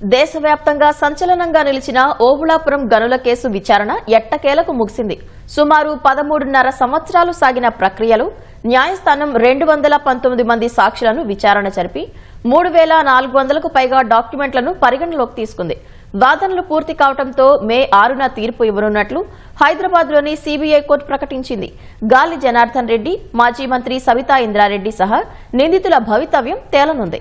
దేశవ్యాప్తంగా సంచలనంగా నిలిచిన ఓబుళాపురం గనుల కేసు విచారణ ఎట్టకేలకు ముగిసింది. సుమారు పదమూడున్నర సంవత్సరాలు సాగిన ప్రక్రియలో న్యాయస్థానం రెండు వందల పంతొమ్మిది మంది సాక్షులను విచారణ జరిపి మూడు వేల నాలుగు వందలకు పైగా డాక్యుమెంట్లను పరిగణలోకి తీసుకుంది. వాదనలు పూర్తి కావడంతో మే ఆరున తీర్పు ఇవ్వనున్నట్లు హైదరాబాద్లోని సీబీఐ కోర్టు ప్రకటించింది. గాలి జనార్దన్ రెడ్డి మాజీ మంత్రి సవితా ఇంద్రారెడ్డి సహా నిందితుల భవితవ్యం తేలనుంది.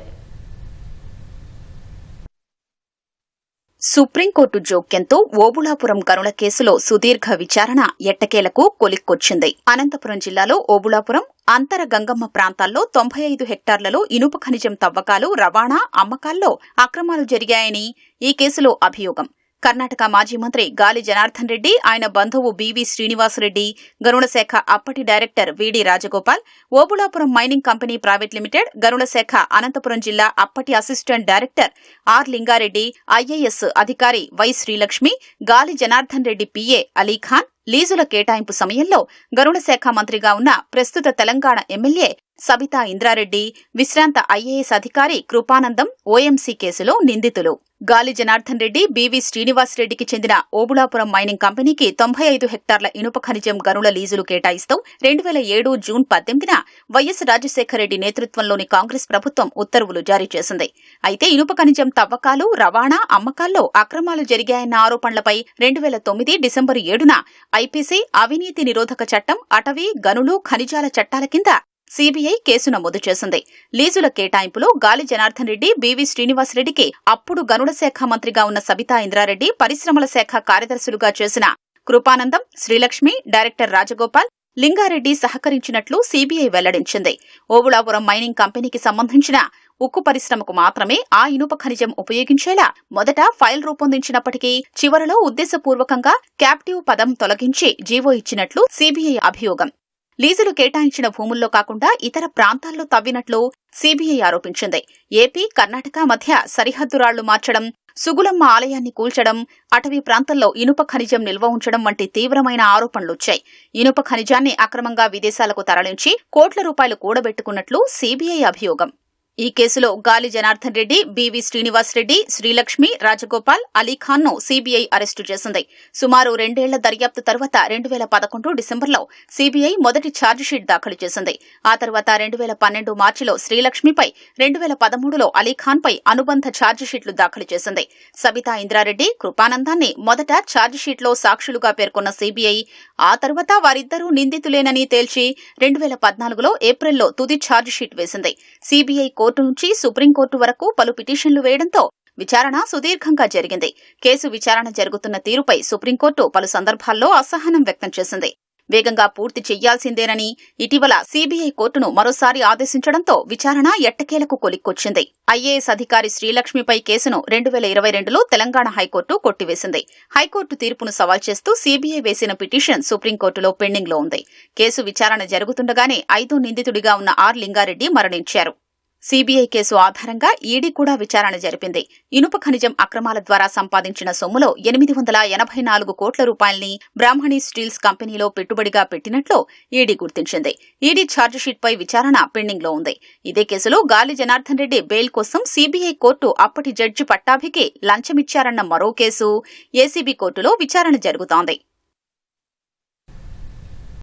సుప్రీంకోర్టు జోక్యంతో ఓబుళాపురం గనుల కేసులో సుదీర్ఘ విచారణ ఎట్టకేలకు కొలిక్కొచ్చింది. అనంతపురం జిల్లాలో ఓబుళాపురం అంతర గంగమ్మ ప్రాంతాల్లో తొంభై ఐదు హెక్టార్లలో ఇనుప ఖనిజం తవ్వకాలు రవాణా అమ్మకాల్లో అక్రమాలు జరిగాయని ఈ కేసులో అభియోగం. కర్ణాటక మాజీ మంత్రి గాలి జనార్దన్ రెడ్డి ఆయన బంధువు బీవీ శ్రీనివాసరెడ్డి గరుడ శాఖ అప్పటి director V D Rajagopal Obulapuram mining company private limited గరుడ శాఖ అనంతపురం జిల్లా అప్పటి assistant director R Linga Reddy IAS అధికారి వై శ్రీలక్ష్మి గాలి జనార్దన్ రెడ్డి పిఏ అలీఖాన్ లీజుల కేటాయింపు సమయంలో గరుడ శాఖ మంత్రిగా ఉన్న ప్రస్తుత తెలంగాణ ఎమ్మెల్యే సబితా ఇంద్రారెడ్డి విశ్రాంత ఐఏఎస్ అధికారి కృపానందం ఓఎంసీ కేసులో నిందితులు. గాలి జనార్దన్ రెడ్డి బీవీ శ్రీనివాసరెడ్డికి చెందిన ఓబుళాపురం మైనింగ్ కంపెనీకి తొంభై ఐదు హెక్టార్ల ఇనుప ఖనిజం గనుల లీజులు కేటాయిస్తూ రెండు వేల ఏడు జూన్ పద్దెనిమిదిన వైఎస్ రాజశేఖరరెడ్డి నేతృత్వంలోని కాంగ్రెస్ ప్రభుత్వం ఉత్తర్వులు జారీ చేసింది. అయితే ఇనుప ఖనిజం తవ్వకాలు రవాణా అమ్మకాల్లో అక్రమాలు జరిగాయన్న ఆరోపణలపై రెండు వేల తొమ్మిది డిసెంబరు ఏడున ఐపీసీ అవినీతి నిరోధక చట్టం అటవీ గనులు ఖనిజాల చట్టాల కింద సీబీఐ కేసు నమోదు చేసింది. లీజుల కేటాయింపులో గాలి జనార్దన్ రెడ్డి బీవీ శ్రీనివాసరెడ్డికి అప్పుడు గనుల శాఖ మంత్రిగా ఉన్న సబితా ఇంద్రారెడ్డి పరిశ్రమల శాఖ కార్యదర్శులుగా చేసిన కృపానందం శ్రీలక్ష్మి డైరెక్టర్ రాజగోపాల్ లింగారెడ్డి సహకరించినట్లు సీబీఐ వెల్లడించింది. ఓబుళాపురం మైనింగ్ కంపెనీకి సంబంధించిన ఉక్కు పరిశ్రమకు మాత్రమే ఆ ఇనుప ఖనిజం ఉపయోగించేలా మొదట ఫైల్ రూపొందించినప్పటికీ చివరలో ఉద్దేశపూర్వకంగా క్యాప్టివ్ పదం తొలగించి జీవో ఇచ్చినట్లు సీబీఐ అభియోగం. లీజులు కేటాయించిన భూముల్లో కాకుండా ఇతర ప్రాంతాల్లో తవ్వినట్లు సీబీఐ ఆరోపించింది. ఏపీ కర్ణాటక మధ్య సరిహద్దు రాళ్ళు మార్చడం సుగులమ్మ ఆలయాన్ని కూల్చడం అటవీ ప్రాంతంలో ఇనుప ఖనిజం నిల్వ ఉంచడం వంటి తీవ్రమైన ఆరోపణలొచ్చాయి. ఇనుప ఖనిజాన్ని అక్రమంగా విదేశాలకు తరలించి కోట్ల రూపాయలు కూడబెట్టుకున్నట్లు సీబీఐ అభియోగం. ఈ కేసులో గాలి జనార్దన్ రెడ్డి బీవీ శ్రీనివాసరెడ్డి శ్రీలక్ష్మి రాజగోపాల్ అలీఖాన్ను సీబీఐ అరెస్టు చేసింది. సుమారు రెండేళ్ళ దర్యాప్తు తర్వాత రెండు వేల పదకొండు డిసెంబర్లో సీబీఐ మొదటి ఛార్జిషీట్ దాఖలు చేసింది. ఆ తర్వాత రెండు వేల పన్నెండు మార్చిలో శ్రీలక్ష్మిపై రెండు వేల పదమూడులో అలీఖాన్ పై అనుబంధ ఛార్జిషీట్లు దాఖలు చేసింది. సబితా ఇంద్రారెడ్డి కృపానందాన్ని మొదట ఛార్జిషీట్లో సాక్షులుగా పేర్కొన్న సీబీఐ ఆ తర్వాత వారిద్దరూ నిందితులేనని తేల్చి రెండు వేల పద్నాలుగులో ఏప్రిల్లో తుది ఛార్జిషీట్ వేసింది. సీబీఐ కోర్టు నుంచి సుప్రీంకోర్టు వరకు పలు పిటిషన్లు వేయడంతో విచారణ సుదీర్ఘంగా జరిగింది. కేసు విచారణ జరుగుతున్న తీరుపై సుప్రీంకోర్టు పలు సందర్భాల్లో అసహనం వ్యక్తం చేసింది. వేగంగా పూర్తి చెయ్యాల్సిందేనని ఇటీవల సీబీఐ కోర్టును మరోసారి ఆదేశించడంతో విచారణ ఎట్టకేలకు కొలిక్కొచ్చింది. ఐఏఎస్ అధికారి శ్రీలక్ష్మిపై కేసును రెండు వేల ఇరవై రెండులో తెలంగాణ హైకోర్టు కొట్టివేసింది. హైకోర్టు తీర్పును సవాల్ చేస్తూ సీబీఐ వేసిన పిటిషన్ సుప్రీంకోర్టులో పెండింగ్లో ఉంది. కేసు విచారణ జరుగుతుండగానే ఐదో నిందితుడిగా ఉన్న ఆర్ లింగారెడ్డి మరణించారు. సీబీఐ కేసు ఆధారంగా ఈడీ కూడా విచారణ జరిపింది. ఇనుప ఖనిజం అక్రమాల ద్వారా సంపాదించిన సొమ్ములో ఎనిమిది వందల ఎనభై నాలుగు కోట్ల రూపాయల్ని బ్రాహ్మణి స్టీల్స్ కంపెనీలో పెట్టుబడిగా పెట్టినట్లు ఈడీ గుర్తించింది. ఈడీ ఛార్జిషీట్పై విచారణ పెండింగ్లో ఉంది. ఇదే కేసులో గాలి జనార్దన్ రెడ్డి బెయిల్ కోసం సీబీఐ కోర్టు అప్పటి జడ్జి పట్టాభికి లంచమిచ్చారన్న మరో కేసు ఏసీబీ కోర్టులో విచారణ జరుగుతోంది.